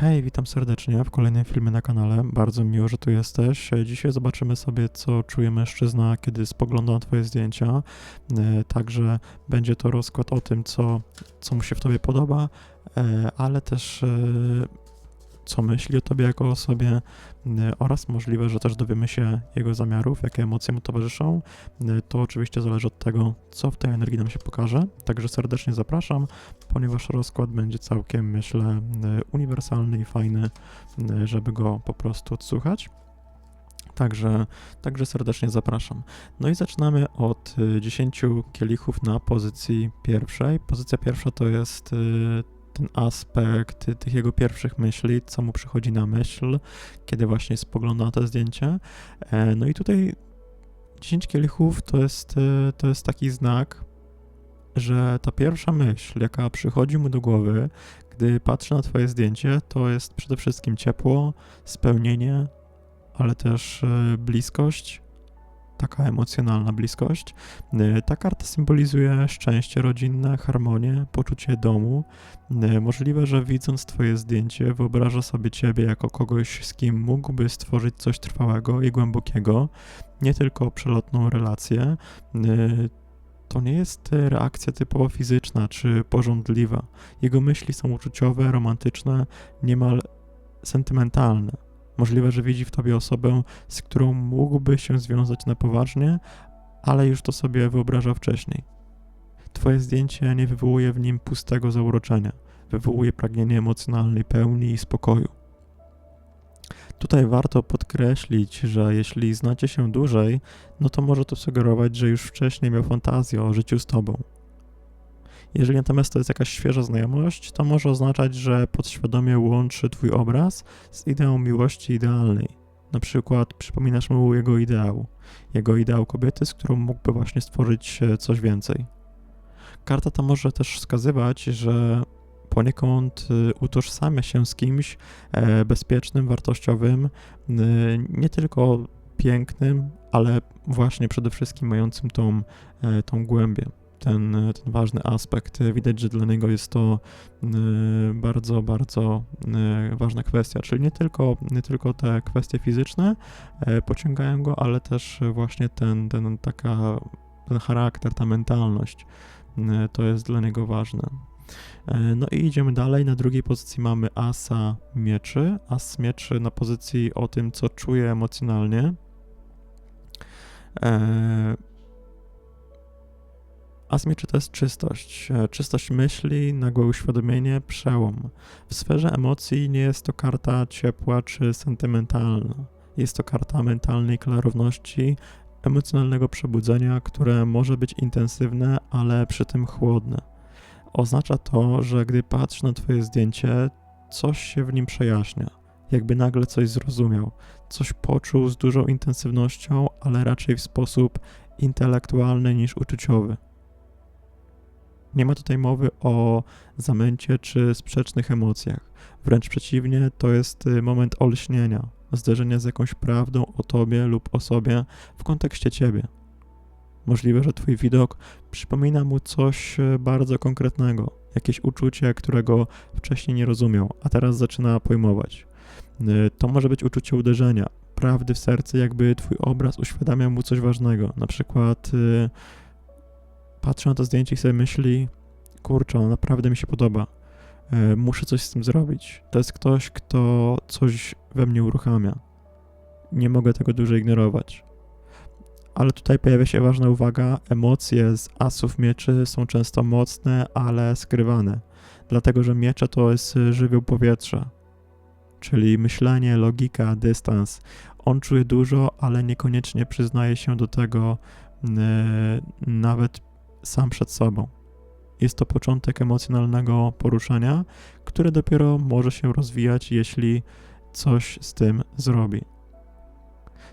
Hej, witam serdecznie w kolejnym filmie na kanale. Bardzo miło, że tu jesteś. Dzisiaj zobaczymy sobie, co czuje mężczyzna, kiedy spogląda na Twoje zdjęcia. E, Także będzie to rozkład o tym, co, co mu się w Tobie podoba, e, ale też e, co myśli o Tobie jako osobie e, oraz możliwe, że też dowiemy się jego zamiarów, jakie emocje mu towarzyszą. E, To oczywiście zależy od tego, co w tej energii nam się pokaże. Także serdecznie zapraszam ponieważ rozkład będzie całkiem, myślę, e, uniwersalny i fajny, żeby go po prostu odsłuchać. Także, także serdecznie zapraszam. No i zaczynamy od e, 10 kielichów na pozycji pierwszej. Pozycja pierwsza to jest ten aspekt tych jego pierwszych myśli, co mu przychodzi na myśl, kiedy właśnie spogląda na to zdjęcie. E, No i tutaj 10 kielichów to jest, e, to jest taki znak, że ta pierwsza myśl, jaka przychodzi mu do głowy, gdy patrzy na Twoje zdjęcie, to jest przede wszystkim ciepło, spełnienie, ale też e, bliskość, taka emocjonalna bliskość. E, Ta karta symbolizuje szczęście rodzinne, harmonię, poczucie domu. E, Możliwe, że widząc Twoje zdjęcie, wyobraża sobie Ciebie jako kogoś, z kim mógłby stworzyć coś trwałego i głębokiego, nie tylko przelotną relację. E, to nie jest reakcja typowo fizyczna czy porządliwa. Jego myśli są uczuciowe, romantyczne, niemal sentymentalne. Możliwe, że widzi w tobie osobę, z którą mógłby się związać na poważnie, ale już to sobie wyobrażał wcześniej. Twoje zdjęcie nie wywołuje w nim pustego zauroczenia, wywołuje pragnienie emocjonalnej pełni i spokoju. Tutaj warto podkreślić, że jeśli znacie się dłużej, no to może to sugerować, że już wcześniej miał fantazję o życiu z tobą. Jeżeli natomiast to jest jakaś świeża znajomość, to może oznaczać, że podświadomie łączy twój obraz z ideą miłości idealnej. Na przykład przypominasz mu jego ideał, jego ideał kobiety, z którą mógłby właśnie stworzyć e, coś więcej. Karta ta może też wskazywać, że poniekąd y, utożsamia się z kimś e, bezpiecznym, wartościowym, nie tylko pięknym, ale właśnie przede wszystkim mającym tą, e, tą głębię, ten, ten ważny aspekt. Widać, że dla niego jest to e, bardzo, bardzo e, ważna kwestia, czyli nie tylko, nie tylko te kwestie fizyczne e, pociągają go, ale też właśnie ten, ten, taka, ten charakter, ta mentalność. To jest dla niego ważne. No i idziemy dalej. Na drugiej pozycji mamy asa mieczy. As mieczy na pozycji o tym, co czuje emocjonalnie. As mieczy to jest czystość. E, Czystość myśli, nagłe uświadomienie, przełom. W sferze emocji nie jest to karta ciepła czy sentymentalna. Jest to karta mentalnej klarowności, emocjonalnego przebudzenia, które może być intensywne, ale przy tym chłodne. Oznacza to, że gdy patrz na Twoje zdjęcie, coś się w nim przejaśnia, jakby nagle coś zrozumiał, coś poczuł z dużą intensywnością, ale raczej w sposób intelektualny niż uczuciowy. Nie ma tutaj mowy o zamęcie czy sprzecznych emocjach. Wręcz przeciwnie, to jest y, moment olśnienia, zderzenia z jakąś prawdą o tobie lub o sobie w kontekście ciebie. Możliwe, że twój widok przypomina mu coś e, bardzo konkretnego, jakieś uczucie, którego wcześniej nie rozumiał, a teraz zaczyna pojmować. E, To może być uczucie uderzenia, prawdy w serce, jakby twój obraz uświadamiał mu coś ważnego. Na przykład patrzy na to zdjęcie i sobie myśli, kurczę, ono naprawdę mi się podoba. E, Muszę coś z tym zrobić. To jest ktoś, kto coś we mnie uruchamia. Nie mogę tego dłużej ignorować. Ale tutaj pojawia się ważna uwaga: emocje z asów mieczy są często mocne, ale skrywane. Dlatego, że miecze to jest żywioł powietrza, czyli myślenie, logika, dystans. On czuje dużo, ale niekoniecznie przyznaje się do tego y, nawet sam przed sobą. Jest to początek emocjonalnego poruszania, które dopiero może się rozwijać, jeśli coś z tym zrobi.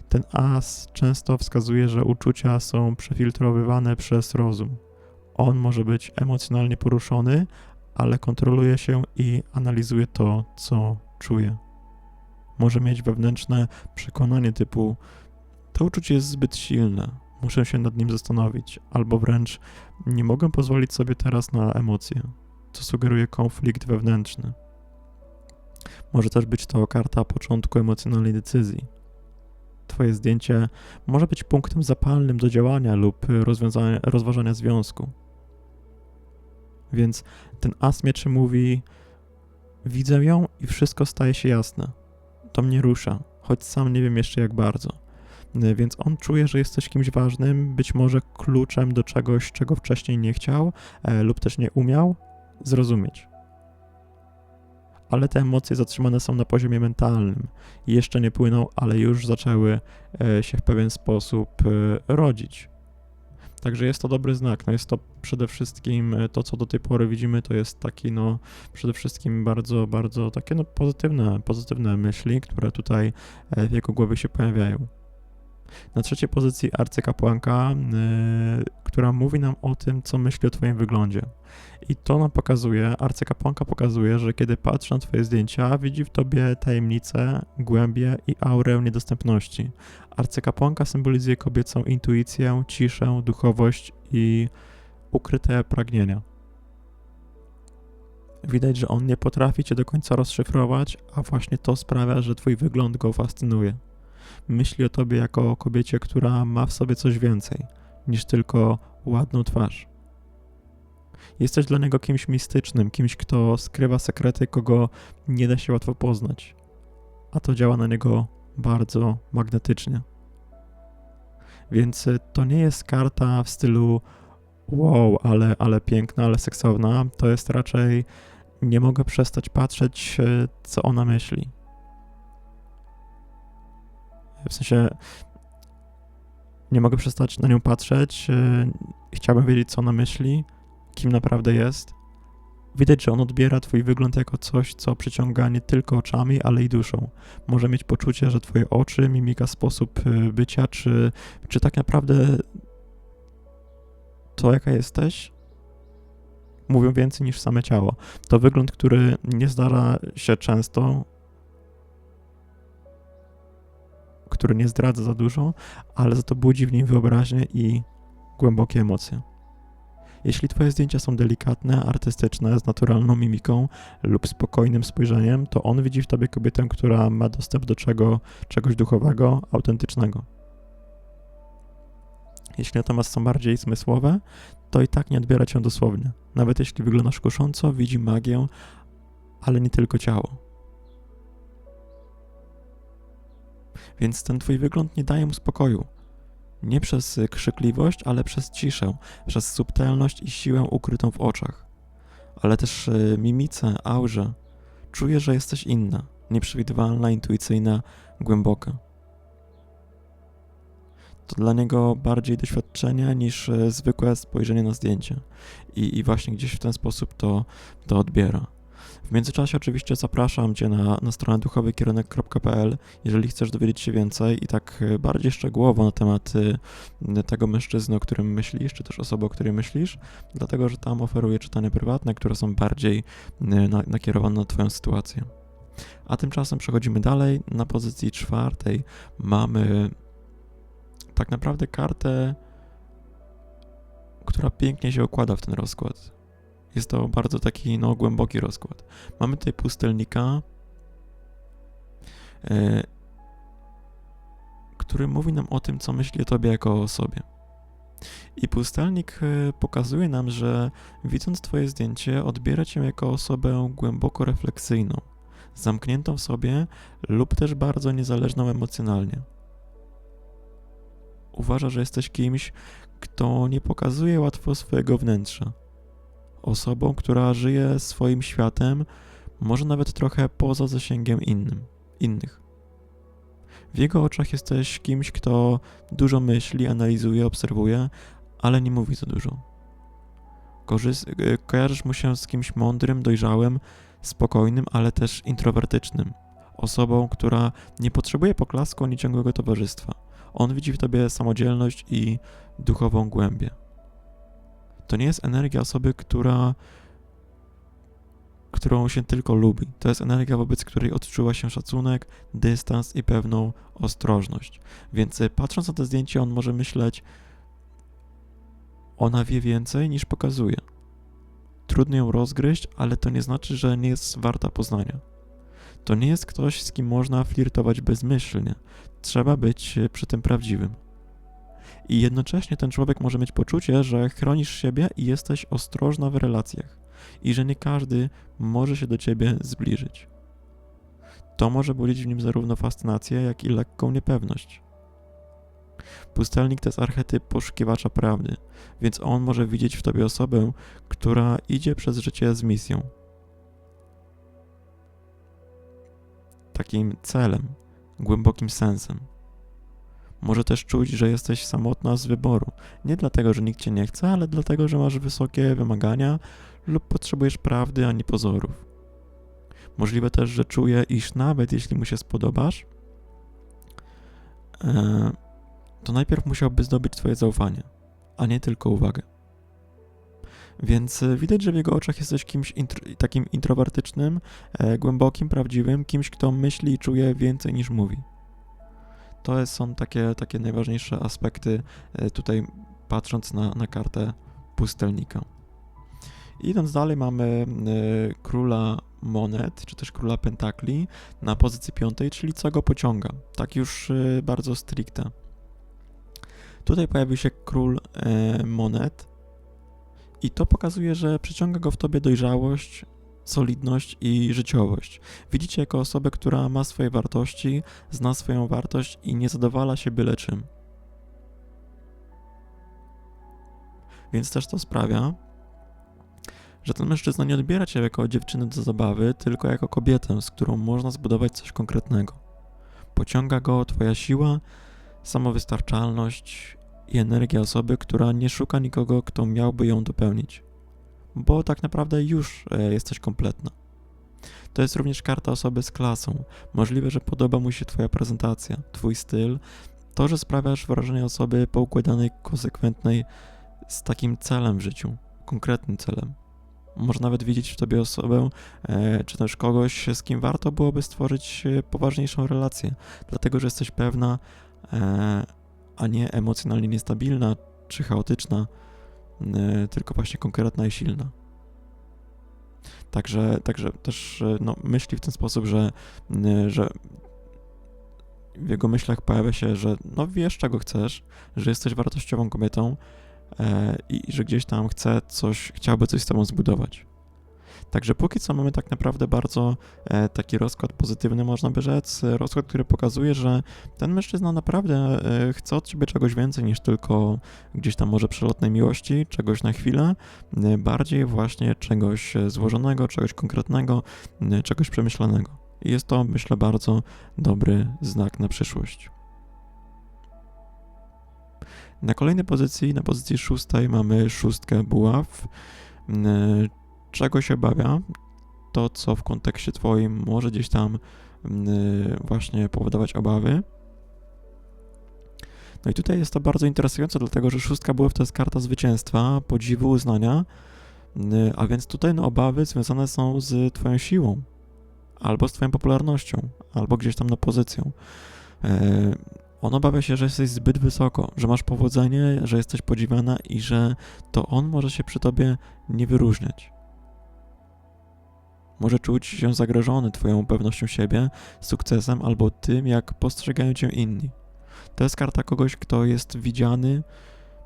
Ten as często wskazuje, że uczucia są przefiltrowywane przez rozum. On może być emocjonalnie poruszony, ale kontroluje się i analizuje to, co czuje. Może mieć wewnętrzne przekonanie typu: To uczucie jest zbyt silne, muszę się nad nim zastanowić, albo wręcz nie mogę pozwolić sobie teraz na emocje, co sugeruje konflikt wewnętrzny. Może też być to karta początku emocjonalnej decyzji. Twoje zdjęcie może być punktem zapalnym do działania lub rozważania związku. Więc ten as mieczy mówi: Widzę ją i wszystko staje się jasne. To mnie rusza, choć sam nie wiem jeszcze jak bardzo. Więc on czuje, że jesteś kimś ważnym, być może kluczem do czegoś, czego wcześniej nie chciał e, lub też nie umiał zrozumieć. Ale te emocje zatrzymane są na poziomie mentalnym jeszcze nie płyną, ale już zaczęły e, się w pewien sposób e, rodzić. Także jest to dobry znak. No jest to przede wszystkim e, to, co do tej pory widzimy, to jest taki, no, przede wszystkim bardzo, bardzo takie, no, pozytywne, pozytywne myśli, które tutaj e, w jego głowie się pojawiają. Na trzeciej pozycji arcykapłanka, yy, która mówi nam o tym, co myśli o Twoim wyglądzie. I to nam pokazuje, arcykapłanka pokazuje, że kiedy patrzy na Twoje zdjęcia, widzi w Tobie tajemnicę, głębię i aurę niedostępności. Arcykapłanka symbolizuje kobiecą intuicję, ciszę, duchowość i ukryte pragnienia. Widać, że on nie potrafi cię do końca rozszyfrować, a właśnie to sprawia, że twój wygląd go fascynuje myśli o tobie jako o kobiecie, która ma w sobie coś więcej niż tylko ładną twarz. Jesteś dla niego kimś mistycznym, kimś, kto skrywa sekrety, kogo nie da się łatwo poznać, a to działa na niego bardzo magnetycznie. Więc y, to nie jest karta w stylu wow, ale, ale piękna, ale seksowna. To jest raczej nie mogę przestać patrzeć, y, co ona myśli. W sensie nie mogę przestać na nią patrzeć. E, chciałbym wiedzieć, co ona myśli, kim naprawdę jest. Widać, że on odbiera Twój wygląd jako coś, co przyciąga nie tylko oczami, ale i duszą. Może mieć poczucie, że Twoje oczy, mimika, sposób e, bycia, czy, czy tak naprawdę to, jaka jesteś, mówią więcej niż same ciało. To wygląd, który nie zdarza się często, który nie zdradza za dużo, ale za to budzi w nim wyobraźnię i głębokie emocje. Jeśli Twoje zdjęcia są delikatne, artystyczne, z naturalną mimiką lub spokojnym spojrzeniem, to on widzi w Tobie kobietę, która ma dostęp do czego, czegoś duchowego, autentycznego. Jeśli natomiast są bardziej zmysłowe, to i tak nie odbiera Cię dosłownie. Nawet jeśli wyglądasz kusząco, widzi magię, ale nie tylko ciało. Więc ten twój wygląd nie daje mu spokoju. Nie przez krzykliwość, ale przez ciszę, przez subtelność i siłę ukrytą w oczach, ale też e, mimice, aurze. Czuję, że jesteś inna, nieprzewidywalna, intuicyjna, głęboka. To dla niego bardziej doświadczenie niż e, zwykłe spojrzenie na zdjęcie. I, i właśnie gdzieś w ten sposób to, to odbiera. W międzyczasie oczywiście zapraszam Cię na, na stronę duchowykierunek.pl, jeżeli chcesz dowiedzieć się więcej i tak e, bardziej szczegółowo na temat e, tego mężczyzny, o którym myślisz, czy też osoby, o której myślisz, dlatego że tam oferuję czytania prywatne, które są bardziej e, na, nakierowane na Twoją sytuację. A tymczasem przechodzimy dalej. Na pozycji czwartej mamy tak naprawdę kartę, która pięknie się układa w ten rozkład. Jest to bardzo taki no, głęboki rozkład. Mamy tutaj pustelnika, yy, który mówi nam o tym, co myśli o tobie jako o osobie. I pustelnik e, pokazuje nam, że widząc Twoje zdjęcie, odbiera Cię jako osobę głęboko refleksyjną, zamkniętą w sobie lub też bardzo niezależną emocjonalnie. Uważa, że jesteś kimś, kto nie pokazuje łatwo swojego wnętrza osobą, która żyje swoim światem, może nawet trochę poza zasięgiem innym, innych. W jego oczach jesteś kimś, kto dużo myśli, analizuje, obserwuje, ale nie mówi za dużo. E, kojarzysz mu się z kimś mądrym, dojrzałym, spokojnym, ale też introwertycznym. Osobą, która nie potrzebuje poklasku ani ciągłego towarzystwa. On widzi w tobie samodzielność i duchową głębię. To nie jest energia osoby, która którą się tylko lubi. To jest energia, wobec której odczuwa się szacunek, dystans i pewną ostrożność. Więc y, patrząc na to zdjęcie, on może myśleć, ona wie więcej niż pokazuje. Trudno ją rozgryźć, ale to nie znaczy, że nie jest warta poznania. To nie jest ktoś, z kim można flirtować bezmyślnie. Trzeba być przy tym prawdziwym. I jednocześnie ten człowiek może mieć poczucie, że chronisz siebie i jesteś ostrożna w relacjach, i że nie każdy może się do ciebie zbliżyć. To może budzić w nim zarówno fascynację, jak i lekką niepewność. Pustelnik to jest archetyp poszukiwacza prawdy, więc on może widzieć w tobie osobę, która idzie przez życie z misją. Takim celem, głębokim sensem. Może też czuć, że jesteś samotna z wyboru. Nie dlatego, że nikt cię nie chce, ale dlatego, że masz wysokie wymagania lub potrzebujesz prawdy, a nie pozorów. Możliwe też, że czuje, iż nawet jeśli mu się spodobasz, e, to najpierw musiałby zdobyć Twoje zaufanie, a nie tylko uwagę. Więc e, widać, że w jego oczach jesteś kimś intro, takim introwertycznym, e, głębokim, prawdziwym, kimś, kto myśli i czuje więcej niż mówi. To są takie, takie najważniejsze aspekty e, tutaj, patrząc na, na kartę pustelnika. Idąc dalej, mamy y, króla monet, czy też króla pentakli na pozycji piątej, czyli co go pociąga. Tak już y, bardzo stricte. Tutaj pojawił się król y, monet i to pokazuje, że przyciąga go w tobie dojrzałość, solidność i życiowość. Widzicie jako osobę, która ma swoje wartości, zna swoją wartość i nie zadowala się byle czym. Więc też to sprawia, że ten mężczyzna nie odbiera cię jako dziewczynę do zabawy, tylko jako kobietę, z którą można zbudować coś konkretnego. Pociąga go twoja siła, samowystarczalność i energia osoby, która nie szuka nikogo, kto miałby ją dopełnić. Bo tak naprawdę już e, jesteś kompletna. To jest również karta osoby z klasą. Możliwe, że podoba mu się Twoja prezentacja, Twój styl, to, że sprawiasz wrażenie osoby poukładanej, konsekwentnej, z takim celem w życiu, konkretnym celem. Może nawet widzieć w tobie osobę, e, czy też kogoś, z kim warto byłoby stworzyć e, poważniejszą relację, dlatego że jesteś pewna, a nie emocjonalnie niestabilna czy chaotyczna, tylko właśnie konkretna i silna. Także, także też no, myśli w ten sposób, że, że w jego myślach pojawia się, że no wiesz czego chcesz, że jesteś wartościową kobietą, E, i że gdzieś tam chce coś, chciałby coś z tobą zbudować. Także póki co mamy tak naprawdę bardzo e, taki rozkład pozytywny, można by rzec, rozkład, który pokazuje, że ten mężczyzna naprawdę e, chce od ciebie czegoś więcej niż tylko gdzieś tam może przelotnej miłości, czegoś na chwilę, bardziej właśnie czegoś złożonego, czegoś konkretnego, czegoś przemyślanego. I jest to, myślę, bardzo dobry znak na przyszłość. Na kolejnej pozycji, na pozycji szóstej mamy szóstkę buław. Czego się obawia? To, co w kontekście twoim może gdzieś tam mm, właśnie powodować obawy. No i tutaj jest to bardzo interesujące, dlatego że szóstka buław to jest karta zwycięstwa, podziwu, uznania, mm, a więc tutaj no, obawy związane są z twoją siłą, albo z twoją popularnością, albo gdzieś tam na pozycją. E, on obawia się, że jesteś zbyt wysoko, że masz powodzenie, że jesteś podziwiana i że to on może się przy tobie nie wyróżniać. Może czuć się zagrożony Twoją pewnością siebie, sukcesem albo tym, jak postrzegają Cię inni. To jest karta kogoś, kto jest widziany,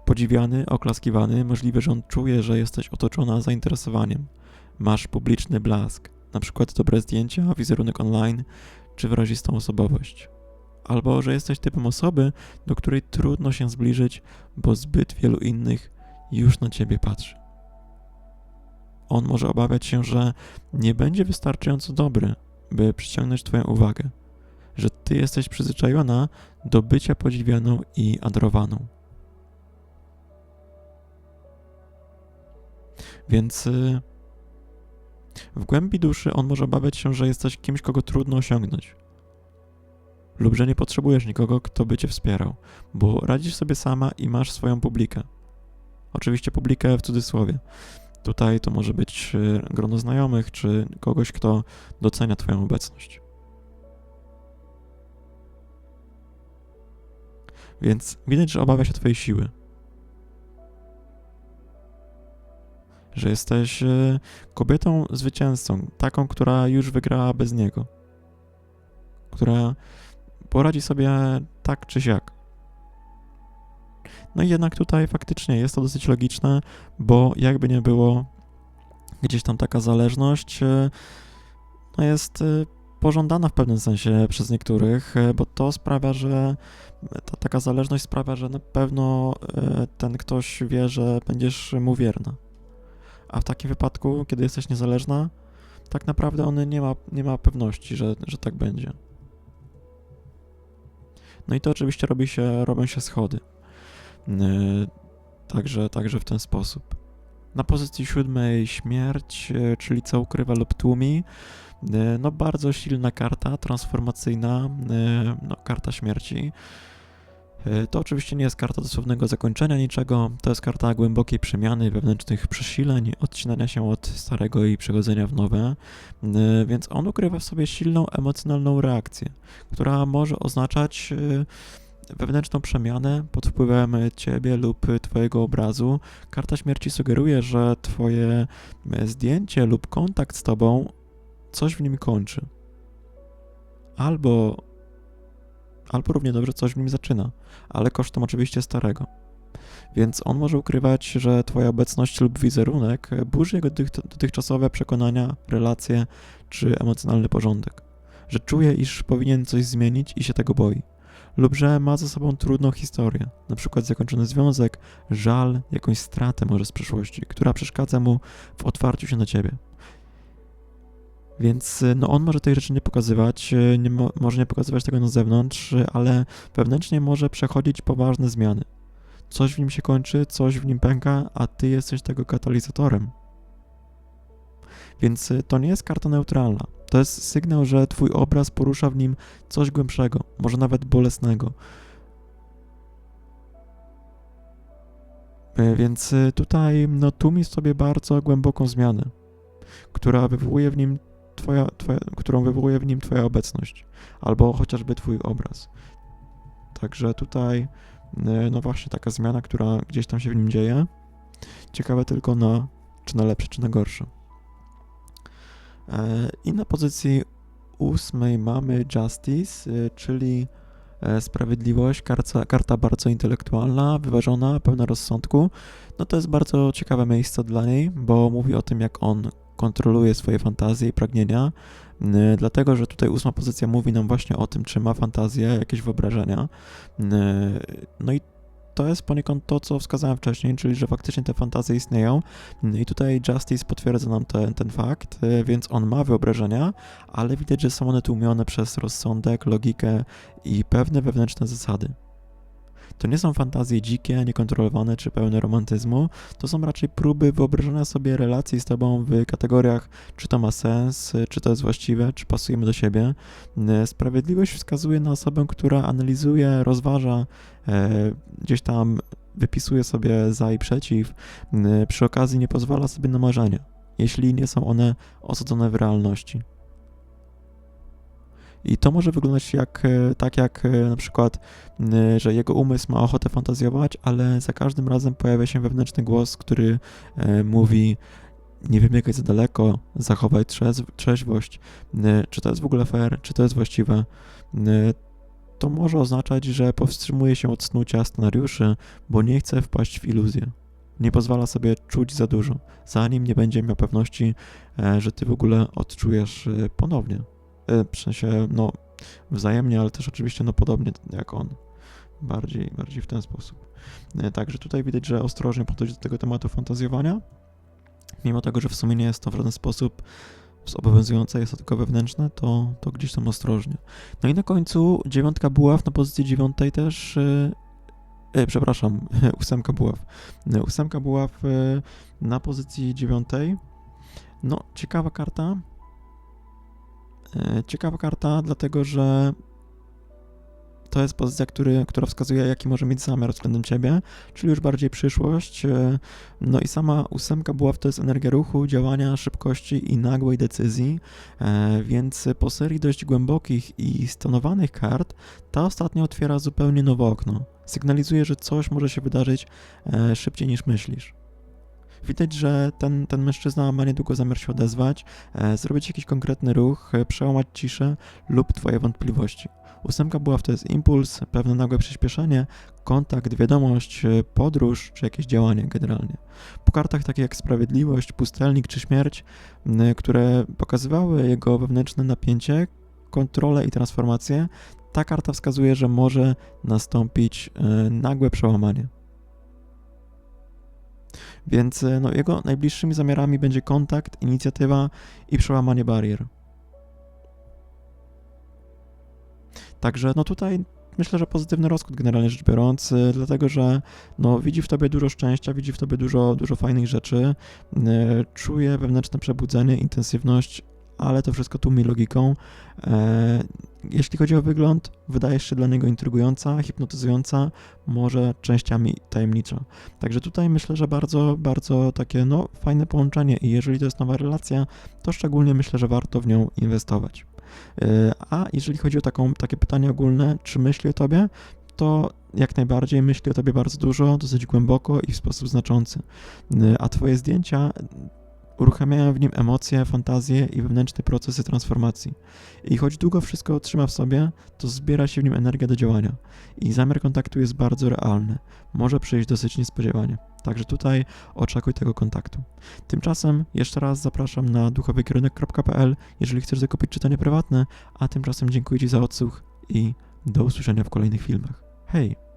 podziwiany, oklaskiwany. Możliwe, że on czuje, że jesteś otoczona zainteresowaniem. Masz publiczny blask, na przykład dobre zdjęcia, wizerunek online czy wyrazistą osobowość albo że jesteś typem osoby, do której trudno się zbliżyć, bo zbyt wielu innych już na ciebie patrzy. On może obawiać się, że nie będzie wystarczająco dobry, by przyciągnąć Twoją uwagę, że Ty jesteś przyzwyczajona do bycia podziwianą i adorowaną. Więc y, w głębi duszy on może obawiać się, że jesteś kimś, kogo trudno osiągnąć, lub że nie potrzebujesz nikogo, kto by cię wspierał, bo radzisz sobie sama i masz swoją publikę. Oczywiście publikę w cudzysłowie. Tutaj to może być e, grono znajomych, czy kogoś, kto docenia Twoją obecność. Więc widać, że obawia się Twojej siły. Że jesteś e, kobietą zwycięzcą, taką, która już wygrała bez niego które poradzi sobie tak czy siak. No i jednak tutaj faktycznie jest to dosyć logiczne, bo jakby nie było, gdzieś tam taka zależność e, no jest e, pożądana w pewnym sensie przez niektórych, e, bo to sprawia, że ta taka zależność sprawia, że na pewno ten ktoś wie, że będziesz mu wierna. A w takim wypadku, kiedy jesteś niezależna, tak naprawdę on nie ma, nie ma pewności, że, że tak będzie. No i to oczywiście robi się, robią się schody. Yy, także, także w ten sposób. Na pozycji siódmej śmierć, yy, czyli co ukrywa lub tłumi. Yy, no bardzo silna karta, transformacyjna, no, karta śmierci. To oczywiście nie jest karta dosłownego zakończenia niczego, to jest karta głębokiej przemiany, wewnętrznych przesileń, odcinania się od starego i przechodzenia w nowe, więc on ukrywa w sobie silną emocjonalną reakcję, która może oznaczać wewnętrzną przemianę pod wpływem ciebie lub twojego obrazu. Karta śmierci sugeruje, że twoje zdjęcie lub kontakt z tobą coś w nim kończy. Albo, albo równie dobrze coś w nim zaczyna, ale kosztem oczywiście starego. Więc on może ukrywać, że twoja obecność lub wizerunek burzy jego dotychczasowe przekonania, relacje czy emocjonalny porządek. Że czuje, iż powinien coś zmienić i się tego boi lub że ma za sobą trudną historię, przykład zakończony związek, żal, jakąś stratę może z przeszłości, która przeszkadza mu w otwarciu się na ciebie. Więc no on może tej rzeczy nie pokazywać, nie mo może nie pokazywać tego na zewnątrz, ale wewnętrznie może przechodzić poważne zmiany. Coś w nim się kończy, coś w nim pęka, a ty jesteś tego katalizatorem. Więc to nie jest karta neutralna. To jest sygnał, że Twój obraz porusza w nim coś głębszego, może nawet bolesnego. E, więc e, tutaj no, tłumisz sobie bardzo głęboką zmianę, która wywołuje w nim twoja, twoja, którą wywołuje w nim Twoja obecność, albo chociażby Twój obraz. Także tutaj, e, no właśnie, taka zmiana, która gdzieś tam się w nim dzieje. Ciekawe tylko na, czy na lepsze, czy na gorsze. E, I na pozycji ósmej mamy Justice, e, czyli e, sprawiedliwość, karta, karta bardzo intelektualna, wyważona, pełna rozsądku. No to jest bardzo ciekawe miejsce dla niej, bo mówi o tym, jak on kontroluje swoje fantazje i pragnienia, dlatego że tutaj ósma pozycja mówi nam właśnie o tym, czy ma fantazję, jakieś wyobrażenia. No i to jest poniekąd to, co wskazałem wcześniej, czyli że faktycznie te fantazje istnieją i tutaj Justice potwierdza nam te, ten fakt, e, więc on ma wyobrażenia, ale widać, że są one tłumione przez rozsądek, logikę i pewne wewnętrzne zasady. To nie są fantazje dzikie, niekontrolowane czy pełne romantyzmu, to są raczej próby wyobrażenia sobie relacji z tobą w kategoriach, czy to ma sens, czy to jest właściwe, czy pasujemy do siebie. E, sprawiedliwość wskazuje na osobę, która analizuje, rozważa, e, gdzieś tam wypisuje sobie za i przeciw, e, przy okazji nie pozwala sobie na marzenia, jeśli nie są one osadzone w realności. I to może wyglądać jak, e, tak jak e, na przykład, że jego umysł ma ochotę fantazjować, ale za każdym razem pojawia się wewnętrzny głos, który e, mówi nie wybiegaj za daleko, zachowaj trzeź trzeźwość, czy to jest w ogóle fair, czy to jest właściwe. To może oznaczać, że powstrzymuje się od snucia scenariuszy, bo nie chce wpaść w iluzję. Nie pozwala sobie czuć za dużo, zanim nie będzie miał pewności, że ty w ogóle odczujesz ponownie. E, w sensie, no, wzajemnie, ale też oczywiście, no, podobnie jak on. Bardziej, bardziej w ten sposób. E, także tutaj widać, że ostrożnie podchodzi do tego tematu fantazjowania, mimo tego, że w sumie nie jest to w żaden sposób obowiązujące, jest to tylko wewnętrzne, to, to gdzieś tam ostrożnie. No i na końcu dziewiątka buław na pozycji dziewiątej też, yy, przepraszam, ósemka buław. Ósemka buław na pozycji dziewiątej. No, ciekawa karta, E, ciekawa karta, dlatego że to jest pozycja, który, która wskazuje, jaki może mieć zamiar względem ciebie, czyli już bardziej przyszłość. E, no i sama ósemka była to jest energia ruchu, działania, szybkości i nagłej decyzji, e, więc po serii dość głębokich i stonowanych kart, ta ostatnia otwiera zupełnie nowe okno. Sygnalizuje, że coś może się wydarzyć szybciej niż myślisz. Widać, że ten, ten mężczyzna ma niedługo zamiar się odezwać, e, zrobić jakiś konkretny ruch, e, przełamać ciszę lub twoje wątpliwości. Ósemka była jest impuls, pewne nagłe przyspieszenie, kontakt, wiadomość, e, podróż czy jakieś działanie generalnie. Po kartach takie jak sprawiedliwość, pustelnik czy śmierć, m, które pokazywały jego wewnętrzne napięcie, kontrolę i transformację, ta karta wskazuje, że może nastąpić e, nagłe przełamanie. Więc e, no, jego najbliższymi zamiarami będzie kontakt, inicjatywa i przełamanie barier. Także no tutaj myślę, że pozytywny rozkład generalnie rzecz biorąc, y, dlatego że no, widzi w tobie dużo szczęścia, widzi w tobie dużo, dużo fajnych rzeczy, y, czuje wewnętrzne przebudzenie, intensywność, ale to wszystko tłumi logiką. E, Jeśli chodzi o wygląd, wydajesz się dla niego intrygująca, hipnotyzująca, może częściami tajemnicza. Także tutaj myślę, że bardzo, bardzo takie no, fajne połączenie i jeżeli to jest nowa relacja, to szczególnie myślę, że warto w nią inwestować. E, A jeżeli chodzi o taką, takie pytanie ogólne, czy myśli o tobie, to jak najbardziej myśli o tobie bardzo dużo, dosyć głęboko i w sposób znaczący. E, A twoje zdjęcia uruchamiają w nim emocje, fantazje i wewnętrzne procesy transformacji. I choć długo wszystko trzyma w sobie, to zbiera się w nim energia do działania. I zamiar kontaktu jest bardzo realny. Może przyjść dosyć niespodziewanie. Także tutaj oczekuj tego kontaktu. Tymczasem jeszcze raz zapraszam na duchowykierunek.pl, jeżeli chcesz zakupić czytanie prywatne, a tymczasem dziękuję Ci za odsłuch i do usłyszenia w kolejnych filmach. Hej!